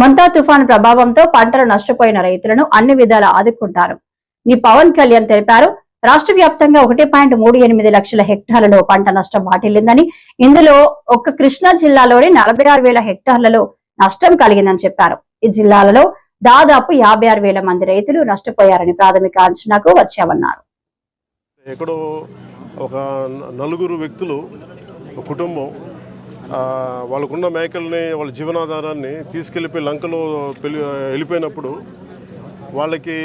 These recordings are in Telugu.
మంతా తుఫాను ప్రభావంతో పంటలు నష్టపోయిన రైతులను అన్ని విధాలా ఆదుకుంటారు. ఈ పవన్ కళ్యాణ్ తెలిపారు రాష్ట్ర వ్యాప్తంగా ఒకటి పాయింట్ మూడు ఎనిమిది లక్షల హెక్టార్లలో పంట నష్టం వాటిల్లిందని ఇందులో ఒక్క కృష్ణా జిల్లాలోని నలభై ఆరు వేల హెక్టార్లలో నష్టం కలిగిందని చెప్పారు. ఈ జిల్లాలలో దాదాపు యాభై ఆరు వేల మంది రైతులు నష్టపోయారని ప్రాథమిక అంచనాకు వచ్చామన్నారు. ఎక్కడో ఒక నలుగురు వ్యక్తులు కుటుంబం వాళ్ళకున్న మేకల్ని వాళ్ళ జీవనాధారాన్ని తీసుకెళ్ళిపోయి లంకలో పెళ్ళి వెళ్ళిపోయినప్పుడు వాళ్ళకి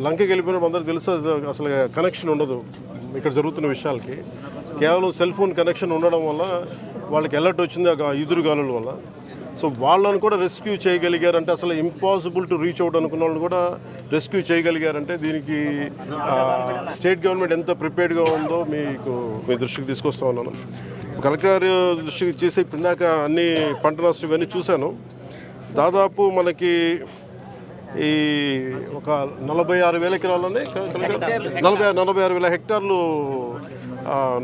లంకకి వెళ్ళిపోయినప్పుడు అందరూ తెలుసు అసలు- కనెక్షన్ ఉండదు ఇక్కడ జరుగుతున్న విషయాలకి. కేవలం సెల్ ఫోన్ కనెక్షన్ ఉండడం వల్ల వాళ్ళకి అలర్ట్ వచ్చింది ఆ ఎదురుగాలుల వల్ల. సో వాళ్ళని కూడా రెస్క్యూ చేయగలిగారంటే అసలు ఇంపాసిబుల్ టు రీచ్ అవుట్ అనుకున్న వాళ్ళని కూడా రెస్క్యూ చేయగలిగారంటే దీనికి స్టేట్ గవర్నమెంట్ ఎంత ప్రిపేర్డ్గా ఉందో మీకు మీ దృష్టికి తీసుకొస్తా ఉన్నాను. కలెక్టర్ గారి దృష్టికి చేసి ఇందాక అన్ని పంట నష్టం ఇవన్నీ చూశాను. దాదాపు మనకి ఈ ఒక నలభై ఆరు వేల ఎకరాలని నలభై నలభై ఆరు వేల హెక్టార్లు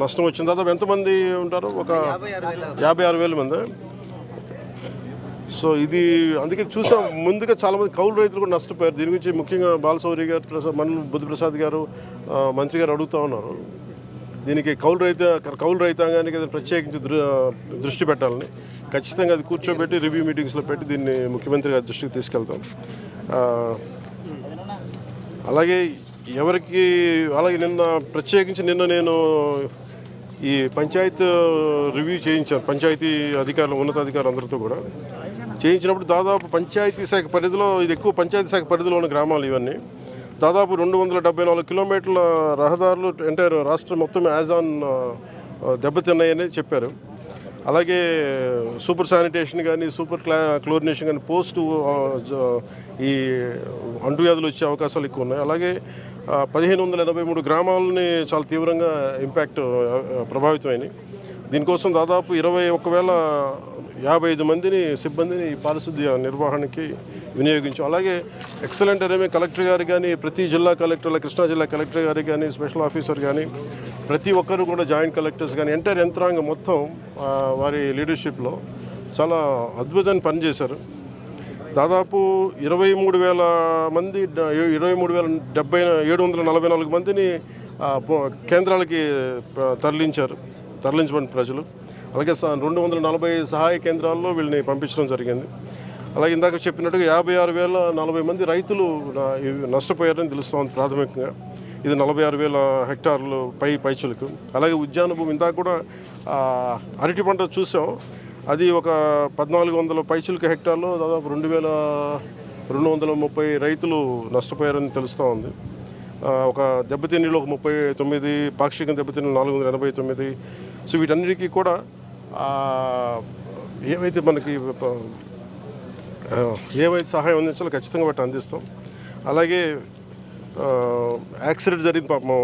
నష్టం వచ్చింది. దాదాపు ఎంతమంది ఉంటారు? ఒక యాభై ఆరు వేల మంది. సో ఇది అందుకే చూసాం. ముందుగా చాలామంది కౌలు రైతులు కూడా నష్టపోయారు. దీని గురించి ముఖ్యంగా బాలసౌరి గారు ప్రసాద్ మన్ బుద్ధిప్రసాద్ గారు మంత్రి గారు అడుగుతూ ఉన్నారు. దీనికి కౌలు రైత కౌలు రైతాంగానికి ప్రత్యేకించి దృ- దృష్టి పెట్టాలని ఖచ్చితంగా అది కూర్చోబెట్టి రివ్యూ మీటింగ్స్లో పెట్టి దీన్ని ముఖ్యమంత్రి గారి దృష్టికి తీసుకెళ్తాం. అలాగే ఎవరికి అలాగే నిన్న ప్రత్యేకించి నిన్న నేను ఈ పంచాయత్ రివ్యూ చేయించాను. పంచాయతీ అధికారులు ఉన్నతాధికారులు అందరితో కూడా చేయించినప్పుడు దాదాపు పంచాయతీ శాఖ పరిధిలో ఇది ఎక్కువ పంచాయతీ శాఖ పరిధిలో ఉన్న గ్రామాలు ఇవన్నీ. దాదాపు రెండు వందల డెబ్బై నాలుగు కిలోమీటర్ల రహదారులు ఎంటైర్ రాష్ట్రం మొత్తం యాజ్ ఆన్ దెబ్బతిన్నాయని చెప్పారు. అలాగే సూపర్ శానిటేషన్ కానీ సూపర్ క్లా క్లోరినేషన్ కానీ పోస్ట్ ఈ అంటువ్యాధులు వచ్చే అవకాశాలు ఎక్కువ ఉన్నాయి. అలాగే పదిహేను వందల ఎనభై మూడు గ్రామాలని చాలా తీవ్రంగా ఇంపాక్ట్ ప్రభావితమైనవి దీనికోసం దాదాపు ఇరవై ఒక వేల యాభై ఐదు మందిని సిబ్బందిని ఈ పారిశుద్ధ్య నిర్వహణకి వినియోగించాం. అలాగే ఎక్సలెంట్ అనేవి కలెక్టర్ గారు కానీ ప్రతి జిల్లా కలెక్టర్ల కృష్ణా జిల్లా కలెక్టర్ గారు కానీ స్పెషల్ ఆఫీసర్ కానీ ప్రతి ఒక్కరు కూడా జాయింట్ కలెక్టర్స్ కానీ ఎంటర్ యంత్రాంగం మొత్తం వారి లీడర్షిప్లో చాలా అద్భుతాన్ని పనిచేశారు. దాదాపు ఇరవై మూడు వేల మంది ఇరవై మూడు వేల డెబ్బై ఏడు వందల నలభై నాలుగు మందిని కేంద్రాలకి తరలించారు తరలించబడిన ప్రజలు. అలాగే స- రెండు వందల నలభై సహాయ కేంద్రాల్లో వీళ్ళని పంపించడం జరిగింది. అలాగే ఇందాక చెప్పినట్టుగా యాభై ఆరు వేల నలభై మంది రైతులు నష్టపోయారని తెలుస్తోంది ప్రాథమికంగా. ఇది నలభై ఆరు వేల హెక్టార్లు పై పైచులకు. అలాగే ఉద్యాన భూమి ఇందాక కూడా అరటి పంట చూసాం. అది ఒక పద్నాలుగు వందల పైచులకు హెక్టార్లో దాదాపు రెండు వేల రెండు వందల ముప్పై రైతులు నష్టపోయారని తెలుస్తూ ఉంది ఒక దెబ్బతిన్నీళ్ళు ఒక ముప్పై తొమ్మిది పాక్షిక దెబ్బతిన్న నాలుగు వందల ఎనభై తొమ్మిది. సో వీటన్నిటికీ కూడా ఏవైతే మనకి ఏవైతే సహాయం అందించాలో ఖచ్చితంగా వాటి అందిస్తాం. అలాగే యాక్సిడెంట్ జరిగింది పాపం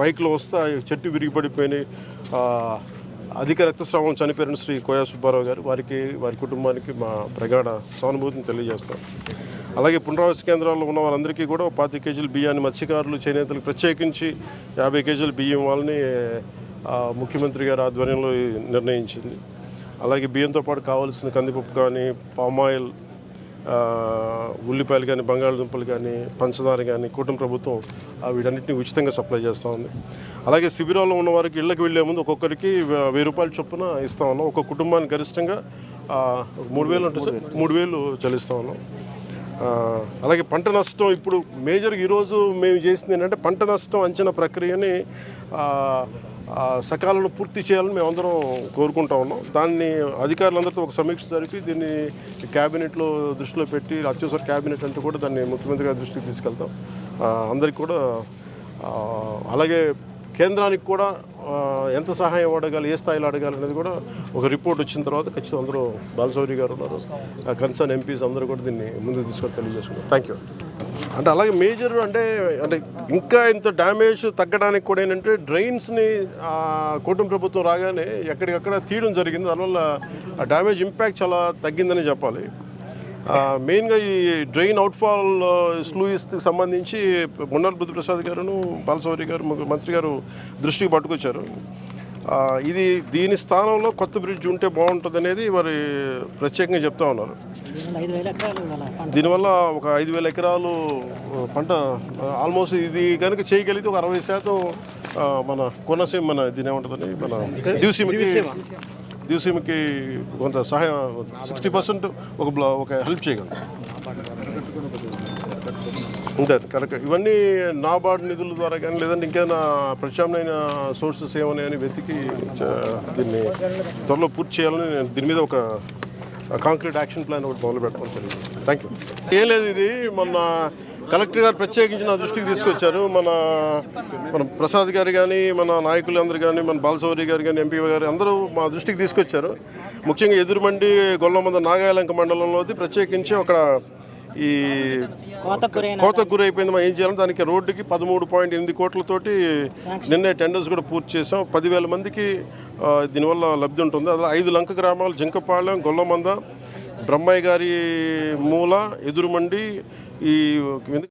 బైక్లో వస్తే చెట్టు విరిగిపడిపోయినాయి అధిక రక్తస్రావం చనిపోయిన శ్రీ కోయా సుబ్బారావు గారు వారికి వారి కుటుంబానికి మా ప్రగాఢ సానుభూతిని తెలియజేస్తాం. అలాగే పునరావాస కేంద్రాల్లో ఉన్న వాళ్ళందరికీ కూడా పాతి కేజీల బియ్యాన్ని మత్స్యకారులు చేనేతలకు ప్రత్యేకించి యాభై కేజీల బియ్యం వాళ్ళని ముఖ్యమంత్రి గారి ఆధ్వర్యంలో నిర్ణయించింది. అలాగే బియ్యంతో పాటు కావాల్సిన కందిపప్పు కానీ పామాయిల్ ఉల్లిపాయలు కానీ బంగాళదుంపలు కానీ పంచదార కానీ కూటమి ప్రభుత్వం వీటన్నిటిని ఉచితంగా సప్లై చేస్తూ ఉంది. అలాగే శిబిరాల్లో ఉన్న వారికి ఇళ్ళకి వెళ్ళే ముందు ఒక్కొక్కరికి వెయ్యి రూపాయల చొప్పున ఇస్తా ఉన్నాం. ఒక కుటుంబానికి గరిష్టంగా మూడు వేలు ఉంటుంది మూడు వేలు చెల్లిస్తూ ఉన్నాం. అలాగే పంట నష్టం ఇప్పుడు మేజర్ ఈరోజు మేము చేసింది ఏంటంటే పంట నష్టం అంచనా ప్రక్రియని సకాలను సకాలంలో పూర్తి చేయాలని మేము అందరం కోరుకుంటా ఉన్నాం. దాన్ని అధికారులందరితో ఒక సమీక్ష జరిపి దీన్ని క్యాబినెట్లో దృష్టిలో పెట్టి అత్యవసర క్యాబినెట్ అంటూ కూడా దాన్ని ముఖ్యమంత్రి గారి దృష్టికి తీసుకెళ్తాం. అందరికి అందరికీ కూడా అలాగే కేంద్రానికి కూడా ఎంత సహాయం అడగాలి ఏ స్థాయిలో అడగాలి అనేది కూడా ఒక రిపోర్ట్ వచ్చిన తర్వాత ఖచ్చితంగా అందరూ బాలసౌరి గారు ఉన్నారు. కన్సర్న్ ఎంపీస్ అందరూ కూడా దీన్ని ముందుకు తీసుకొని తెలియజేసుకున్నారు థ్యాంక్ యూ అంటే అలాగే మేజర్ అంటే అంటే ఇంకా ఇంత డ్యామేజ్ తగ్గడానికి కూడా ఏంటంటే డ్రైన్స్ని కూటమి ప్రభుత్వం రాగానే ఎక్కడికక్కడ తీయడం జరిగింది. దానివల్ల ఆ డ్యామేజ్ ఇంపాక్ట్ చాలా తగ్గిందని చెప్పాలి. మెయిన్గా ఈ డ్రైన్ అవుట్ఫాల్ స్లూయిస్కి సంబంధించి మున్నర్ బుద్ధిప్రసాద్ గారును బాలసౌరి గారు మంత్రి గారు దృష్టికి పట్టుకొచ్చారు. ఇది దీని స్థానంలో కొత్త బ్రిడ్జ్ ఉంటే బాగుంటుంది అనేది వారి ప్రత్యేకంగా చెప్తా ఉన్నారు. దీనివల్ల ఒక ఐదు వేల ఎకరాలు పంట ఆల్మోస్ట్ ఇది కనుక చేయగలిగితే ఒక అరవై శాతం మన కోనసీమ మన దీని ఏమంటుందని మన దివసీమకి దివసీమకి కొంత సహాయం సిక్స్టీ పర్సెంట్ ఒక బ్లా ఒక హెల్ప్ చేయగలదు ఉంటారు కరెక్ట్. ఇవన్నీ నాబార్డ్ నిధుల ద్వారా కానీ లేదంటే ఇంకేమైనా ప్రత్యామ్నాయ సోర్సెస్ ఏమన్నాయని వెతికి దీన్ని త్వరలో పూర్తి చేయాలని నేను దీని మీద ఒక కాంక్రీట్ యాక్షన్ ప్లాన్ ఒకటి మొదలు పెట్టడం జరిగింది. థ్యాంక్ యూ ఏం లేదు ఇది మొన్న కలెక్టర్ గారు ప్రత్యేకించి నా దృష్టికి తీసుకొచ్చారు. మన మన ప్రసాద్ గారు కానీ మన నాయకులు అందరు కానీ మన బాలసౌరి గారు కానీ ఎంపీ గారు అందరూ మా దృష్టికి తీసుకొచ్చారు. ముఖ్యంగా ఎదురుమండి గొల్లమంద నాగాయలంక మండలంలోది ప్రత్యేకించి ఒక ఈ కోతకు గురైపోయింది మనం ఏం చేయాలి? దానికి రోడ్డుకి పదమూడు పాయింట్ ఎనిమిది కోట్లతోటి నిన్నే టెండర్స్ కూడా పూర్తి చేసాం పదివేల మందికి దీనివల్ల లబ్ధి ఉంటుంది. అలా ఐదు లంక గ్రామాలు జింకపాలెం గొల్లమంద బ్రహ్మయ్య గారి మూల ఎదురుమండి ఈ